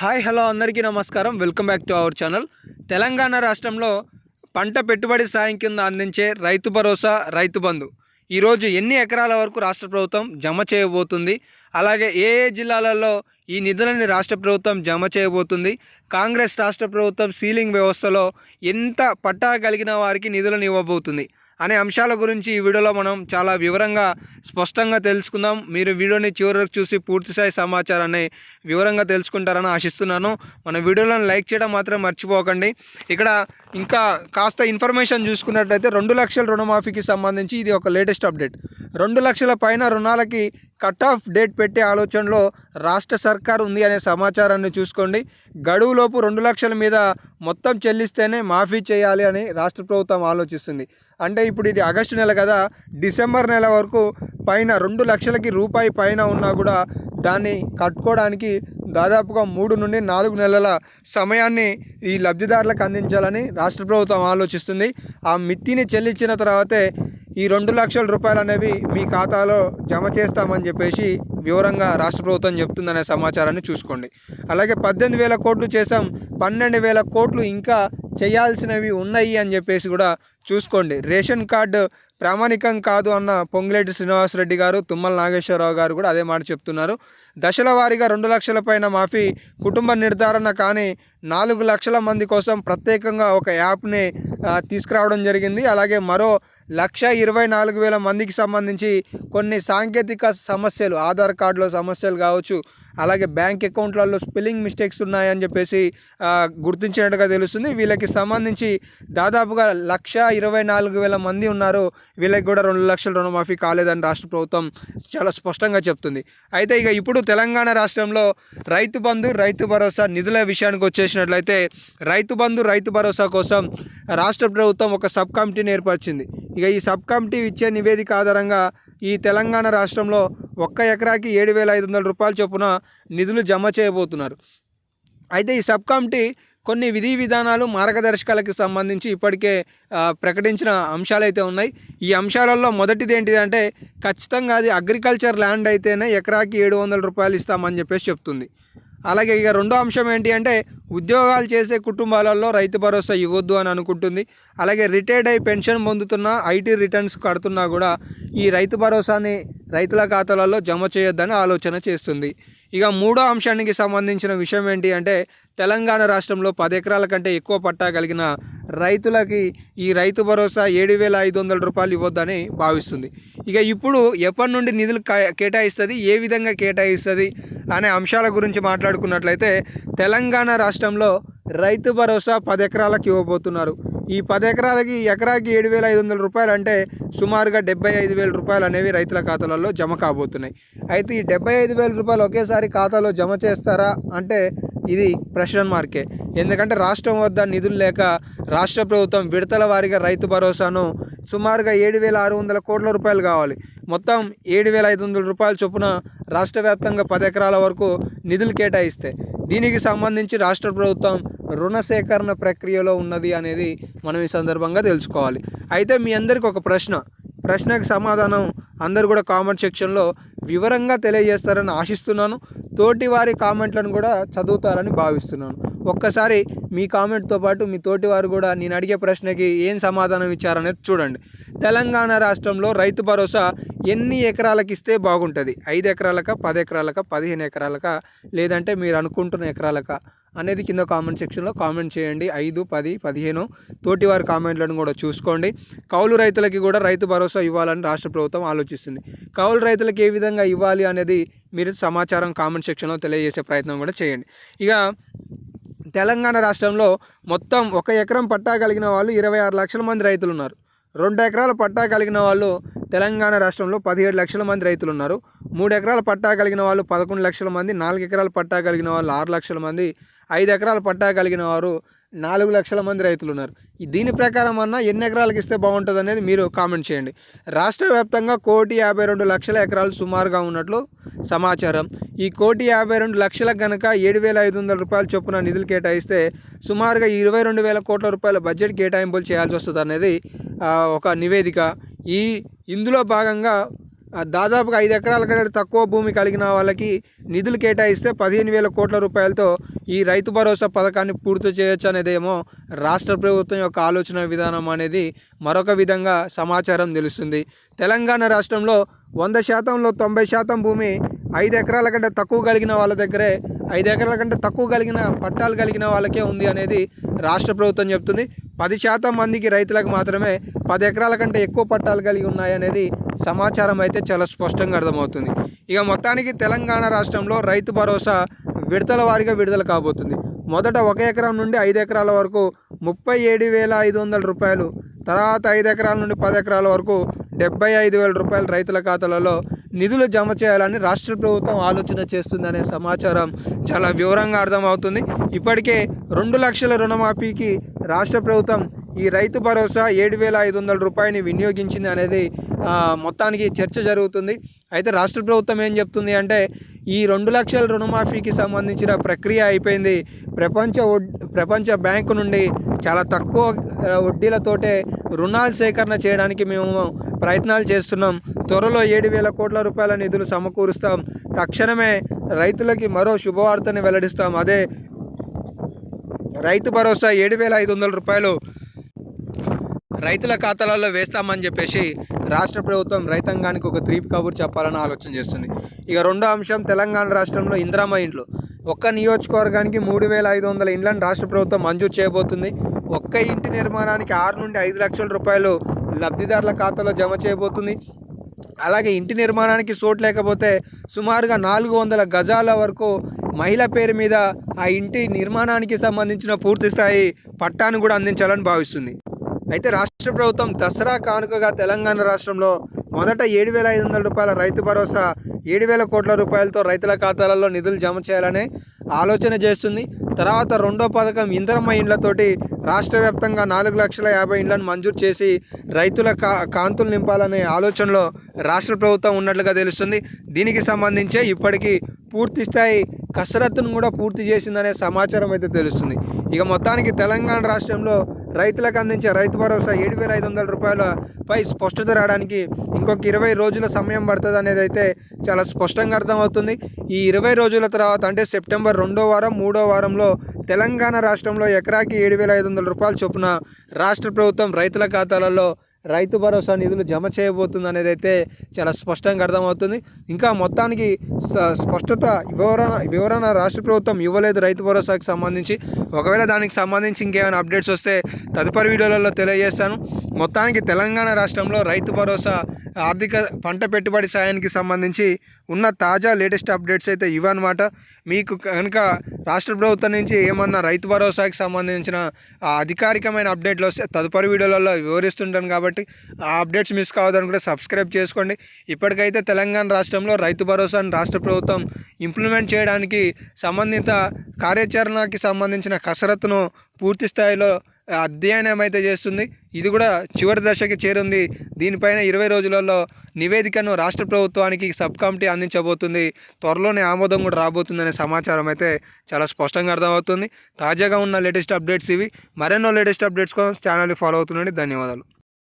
Hi hello అందరికీ నమస్కారం. Welcome back to our channel. Telangana రాష్ట్రంలో పంట పెట్టుబడి సాయం కింద అందించే రైతు భరోసా రైతు బంధు. ఈరోజు ఎన్ని ఎకరాల వరకు రాష్ట్ర ప్రభుత్వం జమ చేయబోతుంది? అలాగే ఏ ఏ జిల్లాలలో ఈ నిధులని రాష్ట్ర ప్రభుత్వం జమ చేయబోతుంది? కాంగ్రెస్ రాష్ట్ర ప్రభుత్వం సీలింగ్ వ్యవస్థలో ఎంత పట్టా కలిగిన వారికి నిధులను ఇవ్వబోతుంది? అనే అంశాల గురించి ఈ వీడియోలో మనం చాలా వివరంగా స్పష్టంగా తెలుసుకుందాం. మీరు వీడియోని చివరికి చూసి పూర్తిస్థాయి సమాచారాన్ని వివరంగా తెలుసుకుంటారని ఆశిస్తున్నాను. మన వీడియోలను లైక్ చేయడం మాత్రం మర్చిపోకండి. ఇక్కడ ఇంకా కాస్త ఇన్ఫర్మేషన్ చూసుకున్నట్లయితే రెండు లక్షల రుణమాఫీకి సంబంధించి ఇది ఒక లేటెస్ట్ అప్డేట్. రెండు లక్షల పైన రుణాలకి కట్ ఆఫ్ డేట్ పెట్టే ఆలోచనలో రాష్ట్ర సర్కార్ ఉంది అనే సమాచారాన్ని చూసుకోండి. గడువులోపు రెండు లక్షల మీద మొత్తం చెల్లిస్తేనే మాఫీ చేయాలి అని రాష్ట్ర ప్రభుత్వం ఆలోచిస్తుంది. అంటే ఇప్పుడు ఇది ఆగస్టు నెల కదా డిసెంబర్ నెల వరకు పైన రెండు లక్షలకి రూపాయి పైన ఉన్నా కూడా దాన్ని కట్టుకోవడానికి దాదాపుగా మూడు నుండి నాలుగు నెలల సమయాన్ని ఈ లబ్ధిదారులకు అందించాలని రాష్ట్ర ప్రభుత్వం ఆలోచిస్తుంది. ఆ మిత్తిని చెల్లించిన తర్వాతే ఈ రెండు లక్షల రూపాయలు అనేవి మీ ఖాతాలో జమ చేస్తామని చెప్పేసి వివరంగా రాష్ట్ర ప్రభుత్వం చెప్తుందనే సమాచారాన్ని చూసుకోండి. అలాగే పద్దెనిమిది వేల కోట్లు చేసాం పన్నెండు వేల కోట్లు ఇంకా చేయాల్సినవి ఉన్నాయి అని చెప్పేసి కూడా చూసుకోండి. రేషన్ కార్డు ప్రామాణికం కాదు అన్న పొంగులేటి శ్రీనివాసరెడ్డి గారు తుమ్మల నాగేశ్వరరావు గారు కూడా అదే మాట చెప్తున్నారు. దశల వారీగా రెండు లక్షల పైన మాఫీ కుటుంబ నిర్ధారణ కానీ నాలుగు లక్షల మంది కోసం ప్రత్యేకంగా ఒక యాప్ని తీసుకురావడం జరిగింది. అలాగే మరో లక్ష ఇరవై నాలుగు వేల మందికి సంబంధించి కొన్ని సాంకేతిక సమస్యలు ఆధార్ కార్డులో సమస్యలు కావచ్చు అలాగే బ్యాంక్ అకౌంట్లలో స్పెల్లింగ్ మిస్టేక్స్ ఉన్నాయని చెప్పేసి గుర్తించినట్టుగా తెలుస్తుంది. వీళ్ళకి సంబంధించి దాదాపుగా లక్ష ఇరవై నాలుగు వేల మంది ఉన్నారు. వీళ్ళకి కూడా రెండు లక్షల రుణమాఫీ కాలేదని రాష్ట్ర ప్రభుత్వం చాలా స్పష్టంగా చెప్తుంది. అయితే ఇక ఇప్పుడు తెలంగాణ రాష్ట్రంలో రైతు బంధు రైతు భరోసా నిధుల విషయానికి వచ్చేసినట్లయితే రైతు బంధు రైతు భరోసా కోసం రాష్ట్ర ప్రభుత్వం ఒక సబ్ కమిటీని ఏర్పరిచింది. ఇక ఈ సబ్ కమిటీ ఇచ్చే నివేదిక ఆధారంగా ఈ తెలంగాణ రాష్ట్రంలో ఒక్క ఎకరాకి ఏడు వేల ఐదు వందల రూపాయల చొప్పున నిధులు జమ చేయబోతున్నారు. అయితే ఈ సబ్ కమిటీ కొన్ని విధి విధానాలు మార్గదర్శకాలకు సంబంధించి ఇప్పటికే ప్రకటించిన అంశాలు అయితే ఉన్నాయి. ఈ అంశాలలో మొదటిది ఏంటిది అంటే ఖచ్చితంగా అది అగ్రికల్చర్ ల్యాండ్ అయితేనే ఎకరాకి ఏడు వందల రూపాయలు ఇస్తామని చెప్పేసి చెప్తుంది. అలాగే ఇక రెండో అంశం ఏంటి అంటే ఉద్యోగాలు చేసే కుటుంబాలలో రైతు భరోసా ఇవ్వద్దు అని అనుకుంటుంది. అలాగే రిటైర్డ్ అయి పెన్షన్ పొందుతున్న ఐటీ రిటర్న్స్ కడుతున్నా కూడా ఈ రైతు భరోసాని రైతుల ఖాతాలలో జమ చేయొద్దని ఆలోచన చేస్తుంది. ఇక మూడో అంశానికి సంబంధించిన విషయం ఏంటి అంటే తెలంగాణ రాష్ట్రంలో పది ఎకరాల కంటే ఎక్కువ పట్టా కలిగిన రైతులకి ఈ రైతు భరోసా ఏడు వేల ఐదు వందల రూపాయలు ఇవ్వద్దని భావిస్తుంది. ఇక ఇప్పుడు ఎప్పటి నుండి నిధులు కేటాయిస్తుంది? ఏ విధంగా కేటాయిస్తుంది? అనే అంశాల గురించి మాట్లాడుకున్నట్లయితే తెలంగాణ రాష్ట్రంలో రైతు భరోసా పది ఎకరాలకు ఇవ్వబోతున్నారు. ఈ పది ఎకరాలకి ఎకరాకి ఏడు వేల ఐదు వందల రూపాయలు అంటే సుమారుగా డెబ్బై ఐదు వేల రూపాయలు అనేవి రైతుల ఖాతాలలో జమ కాబోతున్నాయి. అయితే ఈ డెబ్బై ఐదు వేల రూపాయలు ఒకేసారి ఖాతాలో జమ చేస్తారా? అంటే ఇది ప్రశ్న మార్కే. ఎందుకంటే రాష్ట్రం వద్ద నిధులు లేక రాష్ట్ర ప్రభుత్వం విడతల వారీగా రైతు భరోసాను సుమారుగా ఏడు వేల ఆరు వందల కోట్ల రూపాయలు కావాలి. మొత్తం ఏడు వేల ఐదు వందల రూపాయల చొప్పున రాష్ట్ర వ్యాప్తంగా పది ఎకరాల వరకు నిధులు కేటాయిస్తే దీనికి సంబంధించి రాష్ట్ర ప్రభుత్వం రుణ సేకరణ ప్రక్రియలో ఉన్నది అనేది మనం ఈ సందర్భంగా తెలుసుకోవాలి. అయితే మీ అందరికి ఒక ప్రశ్న. ప్రశ్నకు సమాధానం అందరు కూడా కామెంట్ సెక్షన్లో వివరంగా తెలియజేస్తారని ఆశిస్తున్నాను. తోటి వారి కామెంట్లను కూడా చదువుతారని భావిస్తున్నాను. ఒక్కసారి మీ కామెంట్తో పాటు మీ తోటి వారు కూడా నేను అడిగే ప్రశ్నకి ఏం సమాధానం ఇచ్చారనేది చూడండి. తెలంగాణ రాష్ట్రంలో రైతు భరోసా ఎన్ని ఎకరాలకు ఇస్తే బాగుంటుంది? ఐదు ఎకరాలక పది ఎకరాలక పదిహేను ఎకరాలక లేదంటే మీరు అనుకుంటున్న ఎకరాలక? అనేది కింద కామెంట్ సెక్షన్లో కామెంట్ చేయండి. ఐదు పది పదిహేను తోటివారి కామెంట్లను కూడా చూసుకోండి. కౌలు రైతులకి కూడా రైతు భరోసా ఇవ్వాలని రాష్ట్ర ప్రభుత్వం ఆలోచిస్తుంది. కౌలు రైతులకు ఏ విధంగా ఇవ్వాలి అనేది మీరు సమాచారం కామెంట్ సెక్షన్లో తెలియజేసే ప్రయత్నం కూడా చేయండి. ఇక తెలంగాణ రాష్ట్రంలో మొత్తం ఒక ఎకరం పట్టా కలిగిన వాళ్ళు ఇరవై ఆరు లక్షల మంది రైతులు ఉన్నారు. రెండు ఎకరాల పట్టా కలిగిన వాళ్ళు తెలంగాణ రాష్ట్రంలో పదిహేడు లక్షల మంది రైతులు ఉన్నారు. మూడు ఎకరాల పట్టా కలిగిన వాళ్ళు పదకొండు లక్షల మంది నాలుగు ఎకరాల పట్టా కలిగిన వాళ్ళు ఆరు లక్షల మంది ఐదు ఎకరాల పట్టా కలిగిన వారు నాలుగు లక్షల మంది రైతులు ఉన్నారు. దీని ప్రకారం అన్నా ఎన్ని ఎకరాలకు ఇస్తే బాగుంటుంది అనేది మీరు కామెంట్ చేయండి. రాష్ట్ర వ్యాప్తంగా కోటి యాభై రెండు లక్షల ఎకరాలు సుమారుగా ఉన్నట్లు సమాచారం. ఈ కోటి యాభై రెండు లక్షలకు కనుక ఏడు వేల ఐదు వందల రూపాయల చొప్పున నిధులు కేటాయిస్తే సుమారుగా ఇరవై రెండు వేల కోట్ల రూపాయల బడ్జెట్ కేటాయింపులు చేయాల్సి వస్తుంది అనేది ఒక నివేదిక. ఈ ఇందులో భాగంగా దాదాపుగా ఐదు ఎకరాల కంటే తక్కువ భూమి కలిగిన వాళ్ళకి నిధులు కేటాయిస్తే పదిహేను వేల కోట్ల రూపాయలతో ఈ రైతు భరోసా పథకాన్ని పూర్తి చేయొచ్చు అనేదేమో రాష్ట్ర ప్రభుత్వం యొక్క ఆలోచన విధానం అనేది మరొక విధంగా సమాచారం తెలుస్తుంది. తెలంగాణ రాష్ట్రంలో వంద శాతంలో తొంభై శాతం భూమి ఐదు ఎకరాల కంటే తక్కువ కలిగిన వాళ్ళ దగ్గరే ఐదు ఎకరాల కంటే తక్కువ కలిగిన పట్టాలు కలిగిన వాళ్ళకే ఉంది అనేది రాష్ట్ర ప్రభుత్వం చెప్తుంది. పది శాతం మందికి రైతులకు మాత్రమే పది ఎకరాల కంటే ఎక్కువ పట్టాలు కలిగి ఉన్నాయనేది సమాచారం అయితే చాలా స్పష్టంగా అర్థమవుతుంది. ఇక మొత్తానికి తెలంగాణ రాష్ట్రంలో రైతు భరోసా విడతల వారీగా విడుదల కాబోతుంది. మొదట ఒక ఎకరం నుండి ఐదు ఎకరాల వరకు ముప్పై ఏడు వేల ఐదు వందల రూపాయలు తర్వాత ఐదు ఎకరాల నుండి పది ఎకరాల వరకు డెబ్బై ఐదు వేల రూపాయలు రైతుల ఖాతాలలో నిధులు జమ చేయాలని రాష్ట్ర ప్రభుత్వం ఆలోచన చేస్తుందనే సమాచారం చాలా వివరంగా అర్థమవుతుంది. ఇప్పటికే రెండు లక్షల రుణమాఫీకి రాష్ట్ర ప్రభుత్వం ఈ రైతు భరోసా ఏడు వేల ఐదు వందల రూపాయలని వినియోగించింది అనేది మొత్తానికి చర్చ జరుగుతుంది. అయితే రాష్ట్ర ప్రభుత్వం ఏం చెప్తుంది అంటే ఈ రెండు లక్షల రుణమాఫీకి సంబంధించిన ప్రక్రియ అయిపోయింది. ప్రపంచ వడ్- ప్రపంచ బ్యాంకు నుండి చాలా తక్కువ వడ్డీలతోటే రుణాలు సేకరణ చేయడానికి మేము ప్రయత్నాలు చేస్తున్నాం. త్వరలో ఏడు వేల కోట్ల రూపాయల నిధులు సమకూరుస్తాం. తక్షణమే రైతులకి మరో శుభవార్తని వెల్లడిస్తాం. అదే రైతు భరోసా ఏడు వేల ఐదు వందల రూపాయలు రైతుల ఖాతాలలో వేస్తామని చెప్పేసి రాష్ట్ర ప్రభుత్వం రైతాంగానికి ఒక త్రీప్ కబుర్ చెప్పాలని ఆలోచన చేస్తుంది. ఇక రెండో అంశం తెలంగాణ రాష్ట్రంలో ఇందిరామ ఇండ్లు. ఒక్క నియోజకవర్గానికి మూడు వేల ఐదు వందల ఇండ్లను రాష్ట్ర ప్రభుత్వం మంజూరు చేయబోతుంది. ఒక్క ఇంటి నిర్మాణానికి ఆరు నుండి ఐదు లక్షల రూపాయలు లబ్ధిదారుల ఖాతాలో జమ చేయబోతుంది. అలాగే ఇంటి నిర్మాణానికి చోటు లేకపోతే సుమారుగా నాలుగు వందల గజాల వరకు మహిళ పేరు మీద ఆ ఇంటి నిర్మాణానికి సంబంధించిన పూర్తి స్థాయి పట్టాను కూడా అందించాలని భావిస్తుంది. అయితే రాష్ట్ర ప్రభుత్వం దసరా కానుకగా తెలంగాణ రాష్ట్రంలో మొదట ఏడు వేల ఐదు వందల రూపాయల రైతు భరోసా ఏడు వేల కోట్ల రూపాయలతో రైతుల ఖాతాలలో నిధులు జమ చేయాలనే ఆలోచన చేస్తుంది. తర్వాత రెండో పథకం ఇంధనమ్మ ఇండ్లతోటి రాష్ట్ర వ్యాప్తంగా నాలుగు లక్షల యాభై ఇండ్లను మంజూరు చేసి రైతుల కా కాంతులు నింపాలనే ఆలోచనలో రాష్ట్ర ప్రభుత్వం ఉన్నట్లుగా తెలుస్తుంది. దీనికి సంబంధించే ఇప్పటికీ పూర్తి స్థాయి కసరత్తును కూడా పూర్తి చేసిందనే సమాచారం అయితే తెలుస్తుంది. ఇక మొత్తానికి తెలంగాణ రాష్ట్రంలో రైతులకు అందించే రైతు భరోసా ఏడు వేల ఐదు వందల రూపాయలపై స్పష్టత రావడానికి ఇంకొక ఇరవై రోజుల సమయం పడుతుంది అనేది అయితే చాలా స్పష్టంగా అర్థమవుతుంది. ఈ ఇరవై రోజుల తర్వాత అంటే సెప్టెంబర్ రెండో వారం మూడో వారంలో తెలంగాణ రాష్ట్రంలో ఎకరాకి ఏడు వేల ఐదు వందల రూపాయల చొప్పున రాష్ట్ర ప్రభుత్వం రైతుల ఖాతాలలో రైతు భరోసా నిధులు జమ చేయబోతుంది అనేది అయితే చాలా స్పష్టంగా అర్థమవుతుంది. ఇంకా మొత్తానికి స్ప- స్పష్టత వివరణ వివరణ రాష్ట్ర ప్రభుత్వం ఇవ్వలేదు రైతు భరోసాకి సంబంధించి. ఒకవేళ దానికి సంబంధించి ఇంకేమైనా అప్డేట్స్ వస్తే తదుపరి వీడియోలలో తెలియజేస్తాను. మొత్తానికి తెలంగాణ రాష్ట్రంలో రైతు భరోసా ఆర్థిక పంట పెట్టుబడి సాయానికి సంబంధించి ఉన్న తాజా లేటెస్ట్ అప్డేట్స్ అయితే ఇవన్నమాట మీకు కనుక రాష్ట్ర ప్రభుత్వం నుంచి ఏమన్నా రైతు భరోసాకి సంబంధించిన అధికారికమైన అప్డేట్లు వస్తే తదుపరి వీడియోలలో వివరిస్తుంటాను కాబట్టి కాబట్టి ఆ అప్డేట్స్ మిస్ కావద్దని కూడా సబ్స్క్రైబ్ చేసుకోండి. ఇప్పటికైతే తెలంగాణ రాష్ట్రంలో రైతు భరోసాను రాష్ట్ర ప్రభుత్వం ఇంప్లిమెంట్ చేయడానికి సంబంధిత కార్యాచరణకి సంబంధించిన కసరత్తును పూర్తి స్థాయిలో అధ్యయనం అయితే చేస్తుంది. ఇది కూడా చివరి దశకి చేరుంది. దీనిపైన ఇరవై రోజులలో నివేదికను రాష్ట్ర ప్రభుత్వానికి సబ్ కమిటీ అందించబోతుంది. త్వరలోనే ఆమోదం కూడా రాబోతుందనే సమాచారం అయితే చాలా స్పష్టంగా అర్థమవుతుంది. తాజాగా ఉన్న లేటెస్ట్ అప్డేట్స్ ఇవి. మరెన్నో లేటెస్ట్ అప్డేట్స్ కోసం ఛానల్ని ఫాలో అవుతుండండి. ధన్యవాదాలు.